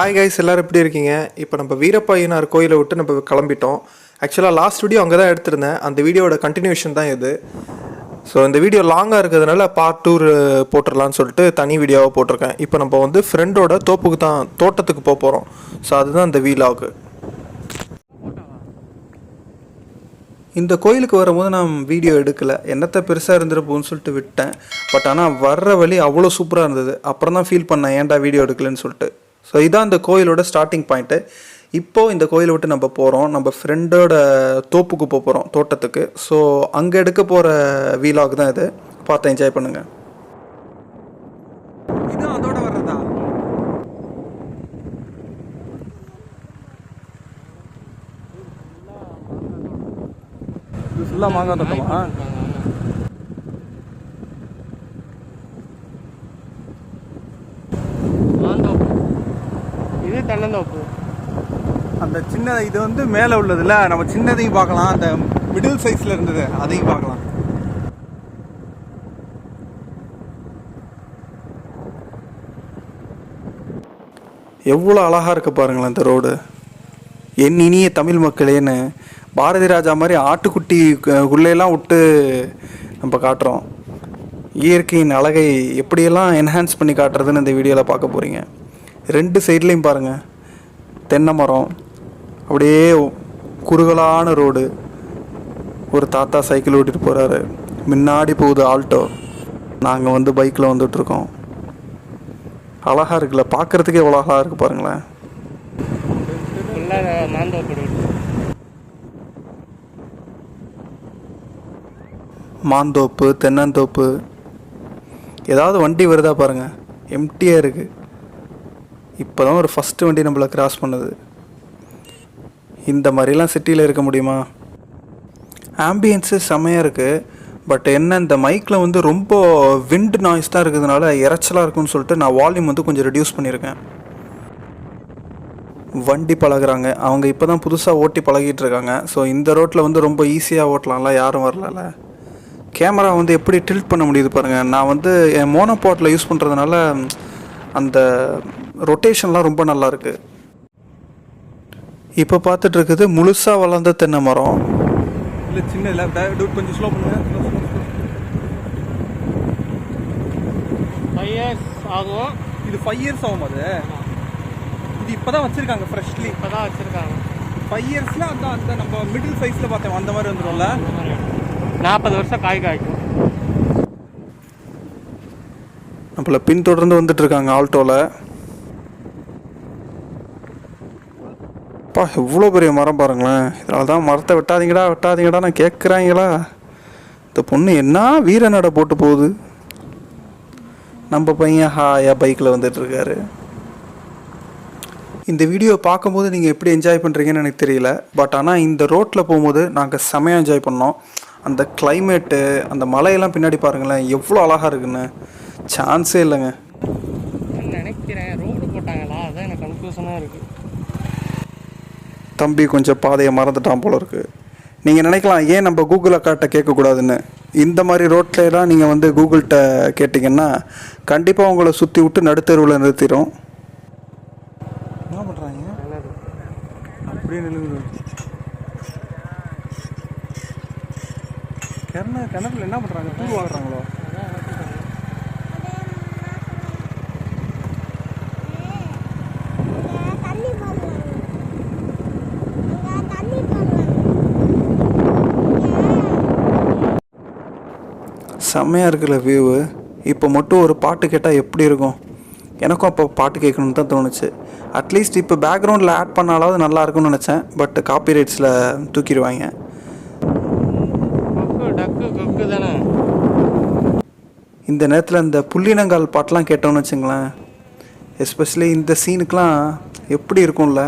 Hi guys எல்லாரும் எப்படி இருக்கீங்க? இப்போ நம்ம வீரப்பையனார் கோயிலை விட்டு நம்ம கிளம்பிட்டோம். ஆக்சுவலாக லாஸ்ட் வீடியோ அங்கே தான் எடுத்திருந்தேன். அந்த வீடியோட கண்டினியூஷன் தான் இது. ஸோ இந்த வீடியோ லாங்காக இருக்கிறதுனால பார்ட் டூர் போட்டுடலான்னு சொல்லிட்டு தனி வீடியோவாக போட்டிருக்கேன். இப்போ நம்ம வந்து ஃப்ரெண்டோட தோப்புக்கு தான் தோட்டத்துக்கு போக போகிறோம் ஸோ அதுதான் இந்த வீலாகு இந்த கோயிலுக்கு வரும்போது நான் வீடியோ எடுக்கலை. என்னத்தை பெருசாக இருந்துருப்போன்னு சொல்லிட்டு விட்டேன். பட் ஆனால் வர்ற வழி அவ்வளோ சூப்பராக இருந்தது. அப்புறம் தான் ஃபீல் பண்ணேன் ஏன்டா வீடியோ எடுக்கலன்னு சொல்லிட்டு. ஸோ இதான் இந்த கோயிலோட ஸ்டார்டிங் பாயிண்ட்டு இப்போது இந்த கோயிலை விட்டு நம்ம போகிறோம் நம்ம ஃப்ரெண்டோட தோப்புக்கு போக போகிறோம் தோட்டத்துக்கு. ஸோ அங்கே எடுக்க போகிற வீலாக் தான் இது. பார்த்து என்ஜாய் பண்ணுங்கள் அதோட ஃபுல்லாக மாங்காய் தோட்டமா மாந்தோப்பு இது தென்னந்தோப்பு அந்த சின்ன இது வந்து மேலே உள்ளதுல நம்ம சின்னதையும் பார்க்கலாம். அந்த மிடில் சைஸில் இருந்தது அதையும் பார்க்கலாம். எவ்வளோ அழகாக இருக்கு பாருங்களேன் இந்த ரோடு. என் இனிய தமிழ் மக்களேன்னு பாரதி ராஜா மாதிரி ஆட்டுக்குட்டி உள்ளேலாம் விட்டு நம்ம காட்டுறோம். இயற்கையின் அழகை எப்படியெல்லாம் என்ஹான்ஸ் பண்ணி காட்டுறதுன்னு இந்த வீடியோவில் பார்க்க போகிறீங்க ரெண்டு சைட்லேயும் பாருங்கள் தென்னை மரம் அப்படியே குறுகலான ரோடு. ஒரு தாத்தா சைக்கிள் ஓட்டிட்டு போகிறாரு முன்னாடி போகுது ஆல்டோ. நாங்கள் வந்து பைக்கில் வந்துட்டுருக்கோம் அழகாக இருக்குல்ல? பார்க்குறதுக்கே எவ்வளோ அழகாக இருக்குது பாருங்களேன். மாந்தோப்பு தென்னந்தோப்பு. ஏதாவது வண்டி வருதா பாருங்கள் எம்டியாக இருக்குது இப்போ தான் ஒரு ஃபஸ்ட்டு வண்டி நம்மளை கிராஸ் பண்ணுது. இந்த மாதிரிலாம் சிட்டியில் இருக்க முடியுமா? ஆம்பியன்ஸு செம்மையாக இருக்குது பட் என்ன இந்த மைக்கில் வந்து ரொம்ப விண்ட் நாய்ஸ் தான் இருக்கிறதுனால இறைச்சலாக இருக்கும்னு சொல்லிட்டு நான் வால்யூம் வந்து கொஞ்சம் ரெடியூஸ் பண்ணியிருக்கேன். வண்டி பழகுறாங்க. அவங்க இப்போ தான் புதுசாக ஓட்டி பழகிட்டு இருக்காங்க. ஸோ இந்த ரோட்டில் வந்து ரொம்ப ஈஸியாக ஓட்டலாம்ல யாரும் வரலல. கேமரா வந்து எப்படி டில்ட் பண்ண முடியுது பாருங்கள் நான் வந்து என் மோனோபாட்டில் யூஸ் பண்ணுறதுனால அந்த ரொட்டேஷன்லாம் ரொம்ப நல்லா இருக்கு இப்போ பார்த்துட்டு இருக்குது முழுசாக வளர்ந்த தென்னை மரம். இல்லை சின்ன இல்லை கொஞ்சம் ஸ்லோ பண்ணுங்க. ஃபைவ் இயர்ஸ் ஆகும். இது ஃபைவ் இயர்ஸ் ஆகும் அது. இது இப்போ தான் வச்சுருக்காங்க ஃப்ரெஷ்லி இப்போ தான் வச்சுருக்காங்க ஃபைவ் இயர்ஸில் அந்த அந்த நம்ம மிடில் சைஸில் பார்த்தேன் அந்த மாதிரி வந்துடும்ல நாற்பது வருஷம் காய் காய்க்கும் நம்மளை பின்தொடர்ந்து வந்துட்டு இருக்காங்க ஆல்டோவில் அப்பா எவ்வளோ பெரிய மரம் பாருங்களேன். இதனால தான் மரத்தை வெட்டாதீங்கடா வெட்டாதீங்கடா நான் கேட்குறாங்களா? இந்த பொண்ணு என்ன வீர நட போட்டு போகுது? நம்ம பையன் ஹாயா பைக்கில் வந்துட்டுருக்காரு இந்த வீடியோ பார்க்கும்போது நீங்கள் எப்படி என்ஜாய் பண்ணுறீங்கன்னு எனக்கு தெரியல. பட் ஆனால் இந்த ரோட்டில் போகும்போது நாங்கள் செமையாக என்ஜாய் பண்ணோம். அந்த கிளைமேட்டு அந்த மலையெல்லாம் பின்னாடி பாருங்களேன் எவ்வளோ அழகாக இருக்குன்னு. சான்ஸே இல்லைங்க. நான் நினைக்கிறேன். ரோடு போட்டாங்களா? அதான் எனக்கு கன்ஃபியூஷனாக இருக்குது தம்பி கொஞ்சம் பாதையை மறந்துட்டான் போல இருக்கு. நீங்கள் நினைக்கலாம் ஏன் நம்ம கூகுள் அக்காட்ட கேட்கக்கூடாதுன்னு? இந்த மாதிரி ரோட்லலாம் நீங்கள் வந்து கூகுள்கிட்ட கேட்டிங்கன்னா கண்டிப்பாக உங்களை சுற்றி விட்டு நடுத்தெருவில் நிறுத்திடும் என்ன பண்ணுறாங்க அப்படியே நிலுங்குது கிணறு கிணறுல என்ன பண்ணுறாங்க தூள் வாங்குறாங்களோ? செம்மையாக இருக்குல்ல வியூவு இப்போ மட்டும் ஒரு பாட்டு கேட்டால் எப்படி இருக்கும்? எனக்கும் அப்போ பாட்டு கேட்கணும்னு தான் தோணுச்சு. அட்லீஸ்ட் இப்போ பேக்ரவுண்டில் ஆட் பண்ணாலாவது நல்லா இருக்கும்னு நினச்சேன். பட் காப்பி ரைட்ஸில் தூக்கிடுவாங்க. இந்த நேரத்தில் இந்த புள்ளினங்கால் பாட்டெலாம் கேட்டோம்னு வச்சுங்களேன். எஸ்பெஷலி இந்த சீனுக்கெலாம் எப்படி இருக்கும்ல?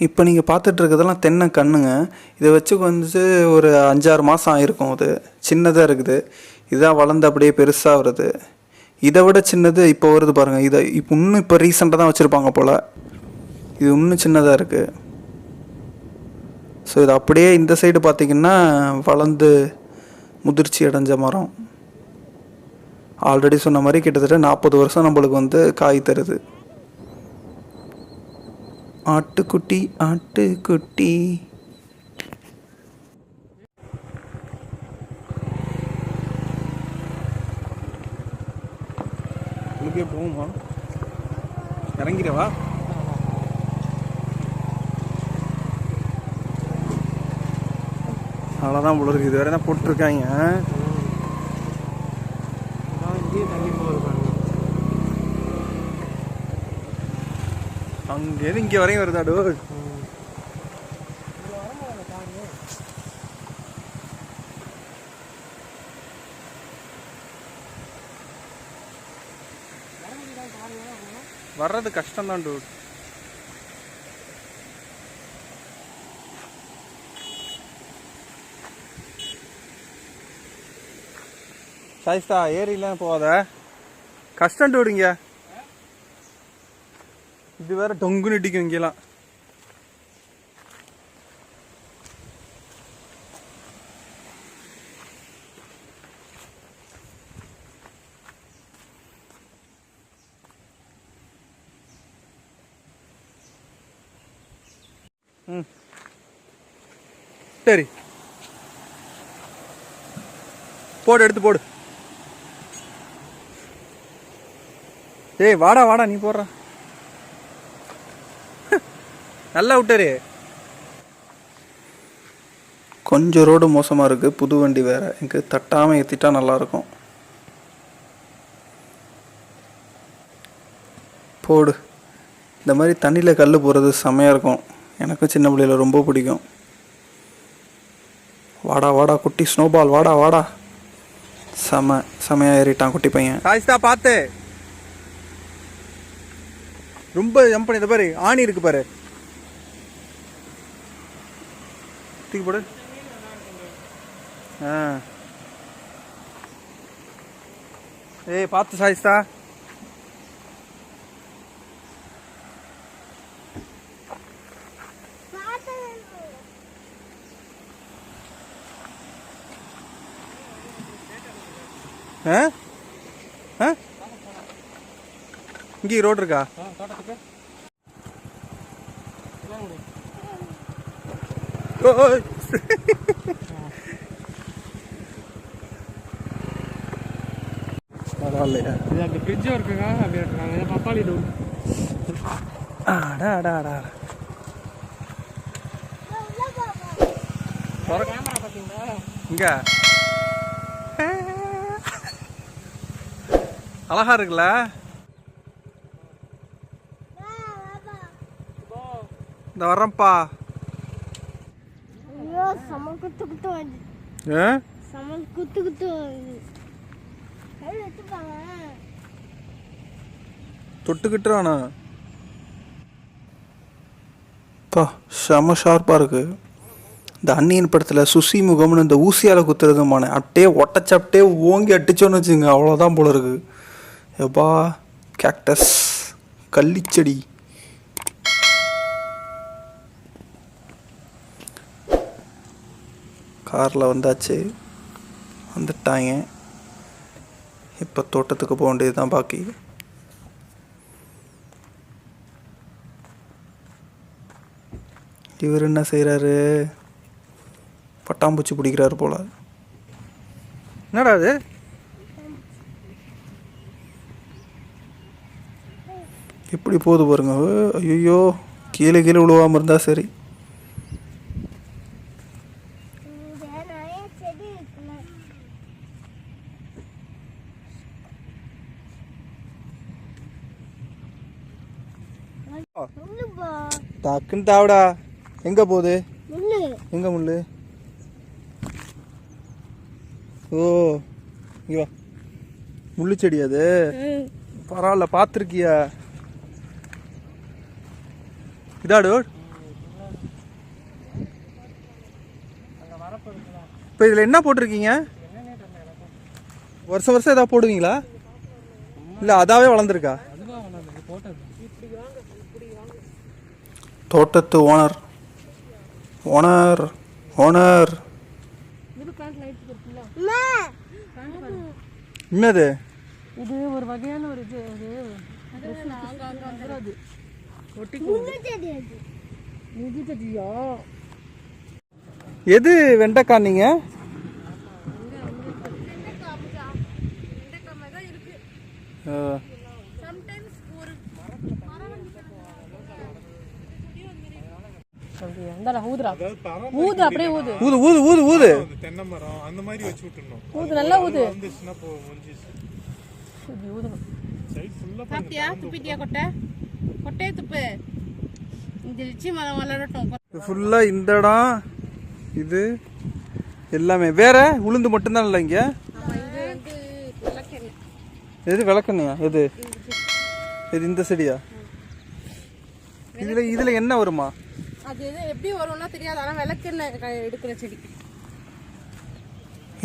இப்போ நீங்கள் பார்த்துட்டு இருக்கிறதெல்லாம் தென்னை கண்ணுங்க. இதை வச்சு வந்து ஒரு அஞ்சாறு மாதம் ஆயிருக்கும் அது. சின்னதாக இருக்குது. இதான் வளர்ந்து அப்படியே பெருசாக வருது இதை விட சின்னது இப்போ வருது பாருங்கள் இதை இப்போ இன்னும் இப்போ ரீசெண்டாக தான் வச்சுருப்பாங்க போல். இது இன்னும் சின்னதாக இருக்குது ஸோ இது அப்படியே இந்த சைடு பார்த்தீங்கன்னா வளர்ந்து முதிர்ச்சி அடைஞ்ச மரம். ஆல்ரெடி சொன்ன மாதிரி கிட்டத்தட்ட நாற்பது வருஷம் நம்மளுக்கு வந்து காய் தருது. ஆட்டுக்குட்டி ஆட்டுக்குட்டி. உங்களுக்கே போகுமா? இறங்கிடவா? அவ்வளோதான் போல இருக்கு. இது வேற தான் போட்டிருக்காங்க அதான் இங்கேயே தண்ணி போகுது பாருங்க அங்கேருந்து இங்கே வரையும் வருதா டோ? வர்றது கஷ்டம்தான் டூ. சாய்ஸ்தா ஏரிலாம் போகாத. கஷ்டம் டூடுங்க. இது வேற டொங்குன்னு இடிக்கும் இங்கெல்லாம். ம். சரி. போடு எடுத்து போடு. ஏய் வாடா வாடா நீ போடுற. நல்லா விட்டாரு. கொஞ்சம் ரோடு மோசமாக இருக்குது புது வண்டி வேறு. எனக்கு தட்டாமல் ஏற்றிட்டா நல்லாயிருக்கும். போடு. இந்த மாதிரி தண்ணியில் கல் போகிறது செமையாக இருக்கும். எனக்கும் சின்ன பிள்ளையில ரொம்ப பிடிக்கும். வாடா வாடா குட்டி ஸ்னோபால் வாடா வாடா. செம செமையாக ஏறிட்டான் குட்டி பையன். சாய்ஸ்தா பார்த்து ரொம்ப ஜம்ப் பண்ணி பாரு. ஆணி இருக்கு பாரு. தூக்கி போடு. ஆ. ஏய் பார்த்து சாயிஸ்தா. பார்த்து ஆ? ஆ? இங்கே ரோடு இருக்கா? தோட்டத்துக்கு. பரவாயில்லையா? இது அந்த ஃப்ரிட்ஜ் இருக்குங்க அப்படியே இருக்காங்க பப்பாளி டூ போங்க கேமரா பார்த்தீங்களா இங்க. அழகா இருக்குல்ல? இந்த வரேன்ப்பா ஐயோ சம குத்து குத்து ஏ சம குத்து குத்து கையில் வச்சுப்பாங்க. தொட்டுக்கிட்டுறானா பா செம ஷார்ப்பாக இருக்கு. இந்த அன்னியன் படத்தில் சுசி முகம்னு இந்த ஊசியால் குத்துறதுமான அப்படியே ஒட்டச்சப்பட்டே ஓங்கி அடிச்சோன்னு வச்சுங்க அவ்வளோதான் போல இருக்கு. எப்பா கேக்டஸ் கள்ளிச்செடி. காரில் வந்தாச்சு. வந்துட்டாங்க. இப்போ தோட்டத்துக்கு போக வேண்டியது தான் பாக்கி. இவர் என்ன செய்கிறாரு பட்டாம்பூச்சி பிடிக்கிறாரு போல. என்னடா அது எப்படி போகுது பாருங்க. ஐயோ கீழே கீழே விழுவாமல் இருந்தால் சரி இங்க நிறைய செடி இருக்குல்ல முள்ளு போ டக்குன்னு தாவடா. எங்கே போகுது? எங்கே முள்ளு? ஓ இங்க முள்ளு செடி அது? பரவாயில்ல பார்த்துருக்கியா? இதாடு இப்போ இதில் என்ன போட்டிருக்கீங்க? வருஷம் வருஷம் ஏதாவது போடுவீங்களா? இல்லை அதாவே வளர்ந்துருக்கா? தோட்டத்து ஓனர். Owner owner. என்னது? இது ஒரு வகையான ஒரு இது எது வெண்டைக்காய் நீங்க? ஆ. ஊது அப்படியே ஊது. ஊது ஊது ஊது ஊது. அந்த தென்னை மரம் அந்த மாதிரி வச்சு விட்டுருணும் ஊது நல்லா ஊது. வந்துச்சுன்னா போ முடிஞ்சிச்சு இப்படி ஊதணும் சைட் ஃபுல்லா சாப்பிட்டியா துப்பிட்டியா கொட்டை? கொட்டையை துப்பு. இந்த லிச்சி மரம் வளரட்டும் ஃபுல்லா இந்த இடம் இது எல்லாமே. வேற? உளுந்து மட்டும்தான் இல்லை இங்க? எது விளக்கண்ணையா? எது? இது இந்த செடியா? இதுல இதுல என்ன வருமா? அது இது எப்படி வரும்னா தெரியாது. ஆனால் விளக்குன்னு எடுக்கிற செடி.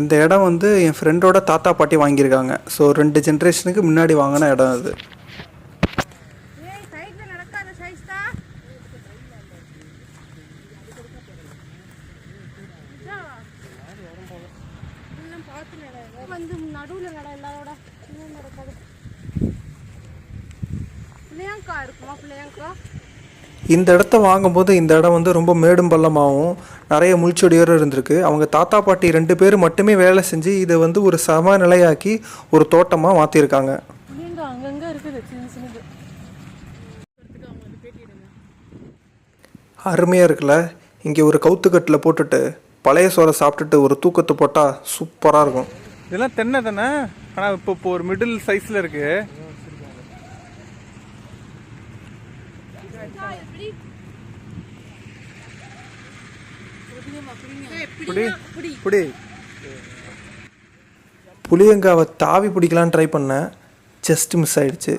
இந்த இடம் வந்து என் ஃப்ரெண்டோட தாத்தா பாட்டி வாங்கியிருக்காங்க. ஸோ ரெண்டு ஜென்ரேஷனுக்கு முன்னாடி வாங்கின இடம் அது ஏய் சைடில் நடக்காத சைஸ்தா பார்த்து நட வந்து நடுவில் நட எல்லாரோட இன்னும் நடக்காது பிள்ளையாங்கா இருக்குமா பிள்ளையாங்கா இந்த இடத்த வாங்கும்போது இந்த இடம் வந்து ரொம்ப மேடும் பள்ளமாகவும் நிறைய முள்செடியோடு இருந்திருக்கு. அவங்க தாத்தா பாட்டி ரெண்டு பேர் மட்டுமே வேலை செஞ்சு இதை வந்து ஒரு சமநிலையாக்கி ஒரு தோட்டமாக மாற்றிருக்காங்க இங்க அங்கங்க இருக்குது சின்ன சின்னது. அருமையாக இருக்குல்ல? இங்கே ஒரு கவுத்துக்கட்டில் போட்டுட்டு பழைய சோறை சாப்பிட்டுட்டு ஒரு தூக்கத்தை போட்டால் சூப்பராக இருக்கும். இதெல்லாம் தென்னை தானே? ஆனால் இப்போ இப்போ ஒரு மிடில் சைஸில் இருக்கு புடி புடி புளியங்காவை தாவி பிடிக்கலான்னு ட்ரை பண்ணேன். ஜஸ்ட் மிஸ் ஆயிடுச்சு.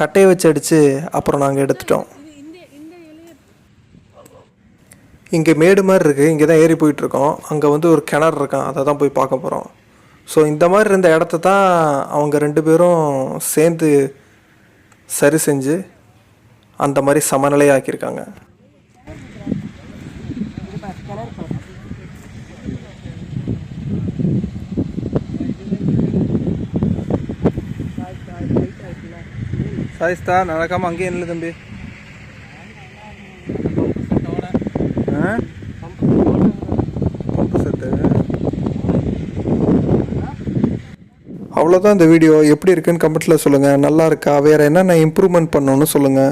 கட்டையை வச்சு அடித்து அப்புறம் நாங்கள் எடுத்துட்டோம். இங்கே மேடு மாதிரி இருக்குது இங்கே தான் ஏறி போயிட்டுருக்கோம் அங்கே வந்து ஒரு கிணறு இருக்கான் அதை தான் போய் பார்க்க போகிறோம் ஸோ இந்த மாதிரி இருந்த இடத்த தான் அவங்க ரெண்டு பேரும் சேர்ந்து சரி செஞ்சு அந்த மாதிரி சமநிலையாக்கியிருக்காங்க. சாயிஸ்தா நடக்காமல் அங்கேயே இல்லை தம்பி. ஆ? அவ்வளோதான் இந்த வீடியோ எப்படி இருக்குன்னு கமெண்ட்டில் சொல்லுங்கள் நல்லா இருக்கா? வேறு என்னென்ன இம்ப்ரூவ்மெண்ட் பண்ணணும்னு சொல்லுங்கள்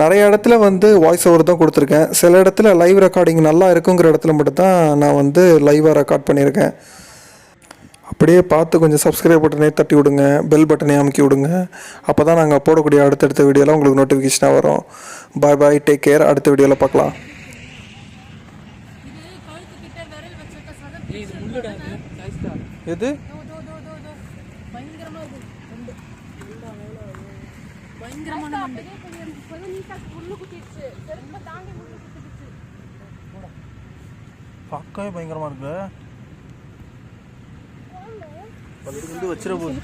நிறைய இடத்துல வந்து வாய்ஸ் ஓவர் தான் கொடுத்துருக்கேன். சில இடத்துல லைவ் ரெக்கார்டிங் நல்லா இருக்குங்கிற இடத்துல மட்டும்தான் நான் வந்து லைவாக ரெக்கார்ட் பண்ணியிருக்கேன். அப்படியே பார்த்து கொஞ்சம் சப்ஸ்கிரைப் பட்டனே தட்டி விடுங்க. பெல் பட்டனே அமுக்கி விடுங்க. அப்போ தான் நாங்கள் போடக்கூடிய அடுத்தடுத்த வீடியோலாம் உங்களுக்கு நோட்டிஃபிகேஷனாக வரும். பாய் பாய் டேக் கேர் அடுத்த வீடியோவில் பார்க்கலாம். எது பயங்கரமா இது ரெண்டு பார்க்கவே பயங்கரமாக இருக்கு வச்சிட போகுது